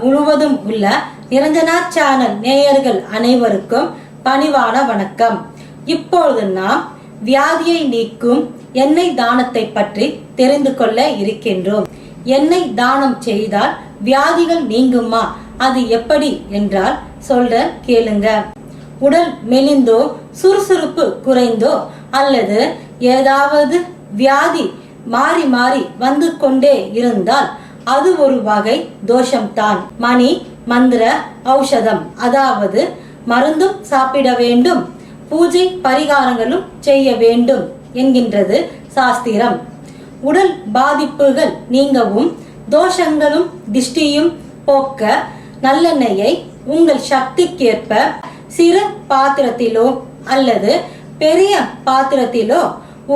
முழுவதும் உள்ள நிரஞ்சனா சேனல் நேயர்கள் அனைவருக்கும் பணிவான வணக்கம். இப்பொழுது நாம் வியாதியை நீக்கும் எண்ணெய் தானத்தை பற்றி தெரிந்து கொள்ள இருக்கின்றோம். எண்ணெய் தானம் செய்தால் வியாதிகள் நீங்குமா? அது எப்படி என்றால் சொல்ற கேளுங்க. உடல் மெலிந்தோ சுறுசுறுப்பு குறைந்தோ அல்லது ஏதாவது வியாதி மாறி மாறி வந்து கொண்டே இருந்தால் அது ஒரு வகை தோஷம்தான். மணி மந்திர ஔஷதம். அதாவது மருந்தும் சாப்பிட வேண்டும். பூஜை பரிகாரங்களும் செய்ய வேண்டும் என்கின்றது சாஸ்திரம். உடல் பாதிப்புகள் நீங்கவும் தோஷங்களும் திஷ்டியும் போக்க நல்லெண்ணெயை உங்கள் சக்திக்கேற்ப சிறு பாத்திரத்திலோ அல்லது பெரிய பாத்திரத்திலோ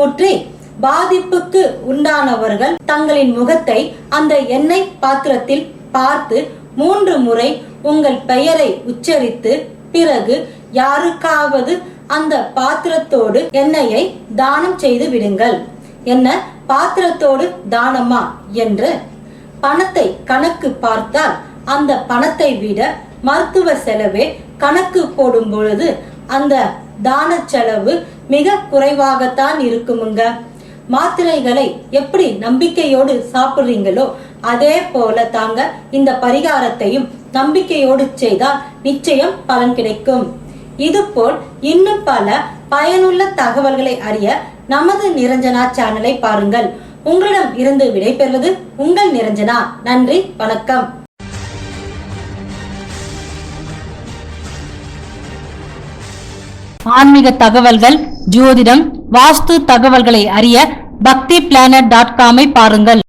ஊற்றி பாதிப்புக்கு உண்டானவர்கள் தங்களின் முகத்தை அந்த எண்ணெய் பாத்திரத்தில் பார்த்து மூன்று முறை உங்கள் பெயரை உச்சரித்து பிறகு யாருக்காவது அந்த பாத்திரத்தோடு எண்ணெயை தானம் செய்து விடுங்கள். என்ன பாத்திரத்தோடு தானமா? என்று பணத்தை கணக்கு பார்த்தால் அந்த பணத்தை விட மருத்துவ செலவே கணக்கு போடும் பொழுது அந்த தான செலவு மிக குறைவாகத்தான் இருக்குமுங்க. மாத்திரைகளை எப்படி நம்பிக்கையோடு சாப்பிடுறீங்களோ அதே போல தாங்க இந்த பரிகாரத்தையும் நம்பிக்கையோடு செய்தால் நிச்சயம் பலன் கிடைக்கும். இதுபோல் இன்னும் பல பயனுள்ள தகவல்களை அறிய நமது நிரஞ்சனா சேனலை பாருங்கள். உங்களிடம் இருந்து விடைபெறுவது உங்கள் நிரஞ்சனா. நன்றி வணக்கம். ஆன்மீக தகவல்கள் ஜோதிடம் வாஸ்து தகவல்களை அறிய பக்தி பிளானட் டாட் காமை பாருங்கள்.